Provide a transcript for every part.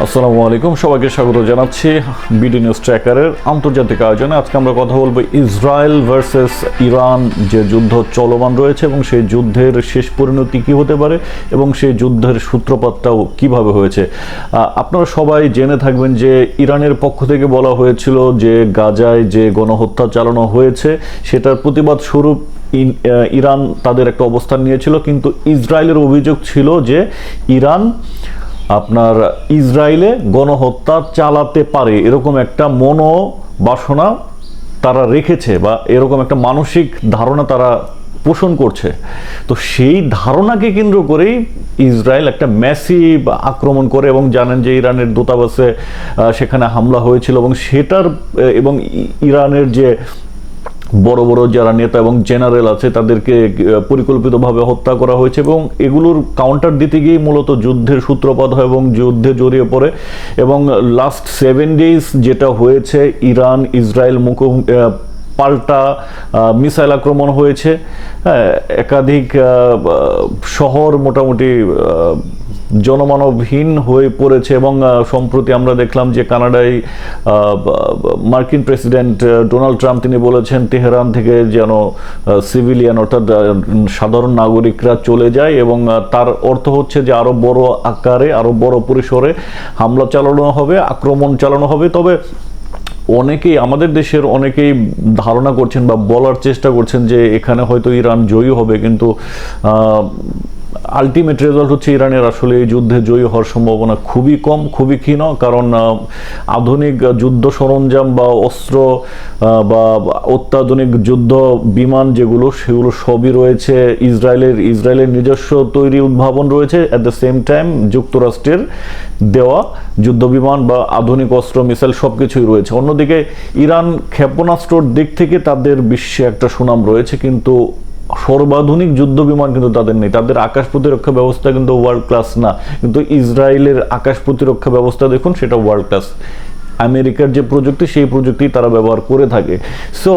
আসসালামু আলাইকুম, সবাইকে স্বাগত জানাচ্ছি বিডি নিউজ ট্র্যাকারের আন্তর্জাতিক আয়োজনে। আজকে আমরা কথা বলব ইসরায়েল ভার্সেস ইরান, যে যুদ্ধ চলমান রয়েছে এবং সেই যুদ্ধের শেষ পরিণতি কী হতে পারে এবং সেই যুদ্ধের সূত্রপাতটাও কীভাবে হয়েছে। আপনারা সবাই জেনে থাকবেন যে ইরানের পক্ষ থেকে বলা হয়েছিল যে গাজায় যে গণহত্যা চালানো হয়েছে, সেটার প্রতিবাদ স্বরূপ ইরান তাদের একটা অবস্থান নিয়েছিল, কিন্তু ইসরায়েলের অভিযোগ ছিল যে ইরান আপনার ইসরায়েলে গণহত্যা চালাতে পারে এরকম একটা মনোবাসনা তারা রেখেছে বা এরকম একটা মানসিক ধারণা তারা পোষণ করছে। তো সেই ধারণাকে কেন্দ্র করেই ইসরায়েল একটা ম্যাসিভ আক্রমণ করে এবং জানেন যে ইরানের দূতাবাসে সেখানে হামলা হয়েছিল এবং সেটার এবং ইরানের যে বড় বড় যারা নেতা এবং জেনারেল আছে তাদেরকে পরিকল্পিতভাবে হত্যা করা হয়েছে এবং এগুলোর কাউন্টার দিতে গিয়েই মূলত যুদ্ধের সূত্রপাত হয় এবং যুদ্ধে জড়িয়ে পড়ে। এবং লাস্ট সেভেন ডেজ যেটা হয়েছে ইরান ইসরায়েল আহ, পাল্টা মিসাইল আক্রমণ হয়েছে। হ্যাঁ, একাধিক শহর মোটামুটি জনমানবহীন হয়ে পড়েছে এবং সম্প্রতি আমরা দেখলাম যে কানাডায় মার্কিন প্রেসিডেন্ট ডোনাল্ড ট্রাম্প তিনি বলেছেন তেহরান থেকে যেন সিভিলিয়ান অর্থাৎ সাধারণ নাগরিকরা চলে যায় এবং তার অর্থ হচ্ছে যে আরও বড় আকারে আরও বড় পরিসরে হামলা চালানো হবে, আক্রমণ চালানো হবে। তবে অনেকেই, আমাদের দেশের অনেকেই ধারণা করছেন বা বলার চেষ্টা করছেন যে এখানে হয়তো ইরান জয়ী হবে, কিন্তু আলটিমেট রেজাল্ট হচ্ছে ইরানের। আসলে এই যুদ্ধে জয়ী হওয়ার সম্ভাবনা খুবই কম, খুবই ক্ষীণ, কারণ আধুনিক যুদ্ধ সরঞ্জাম বা অস্ত্র বা অত্যাধুনিক যুদ্ধ বিমান যেগুলো, সেগুলো সবই রয়েছে ইসরায়েলের ইসরায়েলের নিজস্ব তৈরি উদ্ভাবন রয়েছে। অ্যাট দ্য সেম টাইম যুক্তরাষ্ট্রের দেওয়া যুদ্ধ বিমান বা আধুনিক অস্ত্র, মিসাইল সব কিছুই রয়েছে। অন্যদিকে, ইরান ক্ষেপণাস্ত্রর দিক থেকে তাদের বিশ্বে একটা সুনাম রয়েছে, কিন্তু সর্বাধুনিক যুদ্ধ বিমান কিন্তু তাদের নেই। তাদের আকাশ প্রতিরক্ষা ব্যবস্থা কিন্তু ওয়ার্ল্ড ক্লাস না। কিন্তু ইসরায়েলের আকাশ প্রতিরক্ষা ব্যবস্থা দেখুন, সেটা ওয়ার্ল্ড ক্লাস আমেরিকার যে প্রযুক্তি, সেই প্রযুক্তি তারা ব্যবহার করে থাকে। সো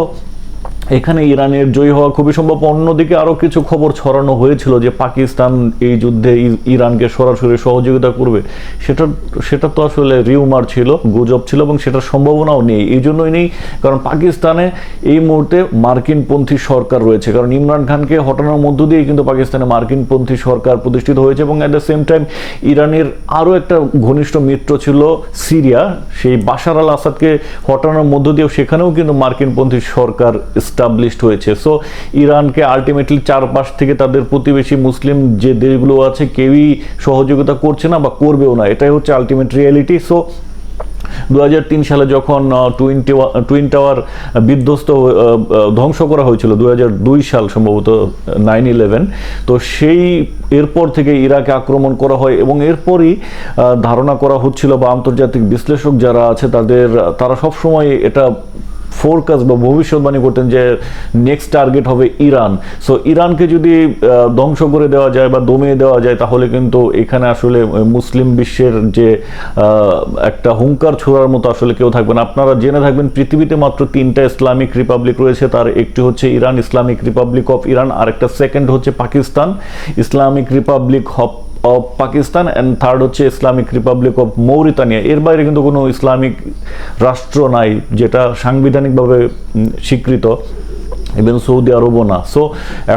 এখানে ইরানের জয়ী হওয়া খুবই সম্ভব। অন্যদিকে আরও কিছু খবর ছড়ানো হয়েছিল যে পাকিস্তান এই যুদ্ধে ইরানকে সরাসরি সহযোগিতা করবে। সেটা সেটা তো আসলে রিউমার ছিল, গুজব ছিল এবং সেটার সম্ভাবনাও নেই। এই জন্যই নেই, কারণ পাকিস্তানে এই মুহূর্তে মার্কিনপন্থী সরকার রয়েছে। কারণ ইমরান খানকে হটানোর মধ্য দিয়েই কিন্তু পাকিস্তানে মার্কিনপন্থী সরকার প্রতিষ্ঠিত হয়েছে এবং অ্যাট দ্য সেম টাইম ইরানের আরও একটা ঘনিষ্ঠ মিত্র ছিল সিরিয়া। সেই বাশার আল আসাদকে হটানোর মধ্য দিয়েও সেখানেও কিন্তু মার্কিনপন্থী সরকার এস্টাবলিশড হয়েছে। সো ইরানকে আলটিমেটলি চারপাশ থেকে তাদের প্রতিবেশী মুসলিম যে দেশগুলো আছে, কেউই সহযোগিতা করছে না বা করবেও না। এটাই হচ্ছে আলটিমেট রিয়েলিটি সো দুহাজার তিন সালে যখন টুইন টুইন টাওয়ার বিধ্বস্ত ধ্বংস করা হয়েছিল দুই হাজার দুই সাল সম্ভবত নাইন ইলেভেন তো সেই এরপর থেকে ইরাকে আক্রমণ করা হয় এবং এরপরই ধারণা করা হচ্ছিল বা আন্তর্জাতিক বিশ্লেষক যারা আছে, তাদের, তারা সবসময় এটা ফোরকাস্ট বা ভবিষ্যৎবাণী করতেন যে নেক্সট টার্গেট হবে ইরান। সো ইরানকে যদি ধ্বংস করে দেওয়া যায় বা দমিয়ে দেওয়া যায়, তাহলে কিন্তু এখানে আসলে মুসলিম বিশ্বের যে একটা হুঙ্কার ছোড়ার মতো আসলে কেউ থাকবে না। আপনারা জেনে থাকবেন, পৃথিবীতে মাত্র তিনটা ইসলামিক রিপাবলিক রয়েছে। তার একটি হচ্ছে Iran, Islamic republic of Iran আর একটা সেকেন্ড হচ্ছে Pakistan. Islamic republic of of Pakistan and third হচ্ছে ইসলামিক রিপাবলিক অফ মৌরিতানিয়া এর বাইরে কিন্তু কোনো ইসলামিক রাষ্ট্র নাই, যেটা সাংবিধানিকভাবে স্বীকৃত ইভেন সৌদি আরবও না। সো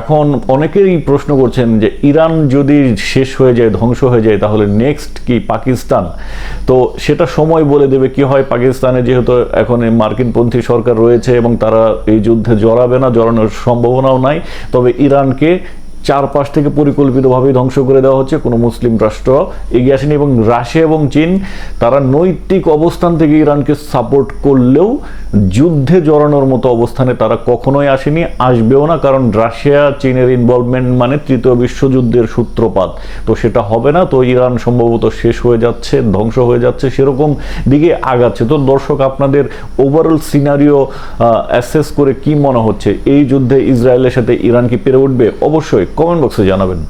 এখন অনেকেই প্রশ্ন করছেন যে ইরান যদি শেষ হয়ে যায়, ধ্বংস হয়ে যায়, তাহলে নেক্সট কি পাকিস্তান? তো সেটা সময় বলে দেবে কি হয়, পাকিস্তানে যেহেতু এখন মার্কিনপন্থী সরকার রয়েছে এবং তারা এই যুদ্ধে জড়াবে না, জড়ানোর সম্ভাবনাও নাই। তবে ইরানকে চারপাশ থেকে পরিকল্পিতভাবে ধ্বংস করে দেওয়া হচ্ছে কোনো মুসলিম রাষ্ট্র এগিয়ে আসেনি এবং রাশিয়া এবং চীন, তারা নৈতিক অবস্থান থেকে ইরানকে সাপোর্ট করলেও যুদ্ধে জড়ানোর মতো অবস্থানে তারা কখনোই আসেনি, আসবেও না, কারণ রাশিয়া, চীনের ইনভলভমেন্ট মানে তৃতীয় বিশ্বযুদ্ধের সূত্রপাত। তো সেটা হবে না, তো ইরান সম্ভবত শেষ হয়ে যাচ্ছে, ধ্বংস হয়ে যাচ্ছে, সেরকম দিকে আগাচ্ছে। তো দর্শক, আপনাদের ওভারঅল সিনারিও অ্যাসেস করে কি মনে হচ্ছে? এই যুদ্ধে ইসরায়েলের সাথে ইরান কি পেরে উঠবে? অবশ্যই কমেন্ট বক্সে জানাবেন।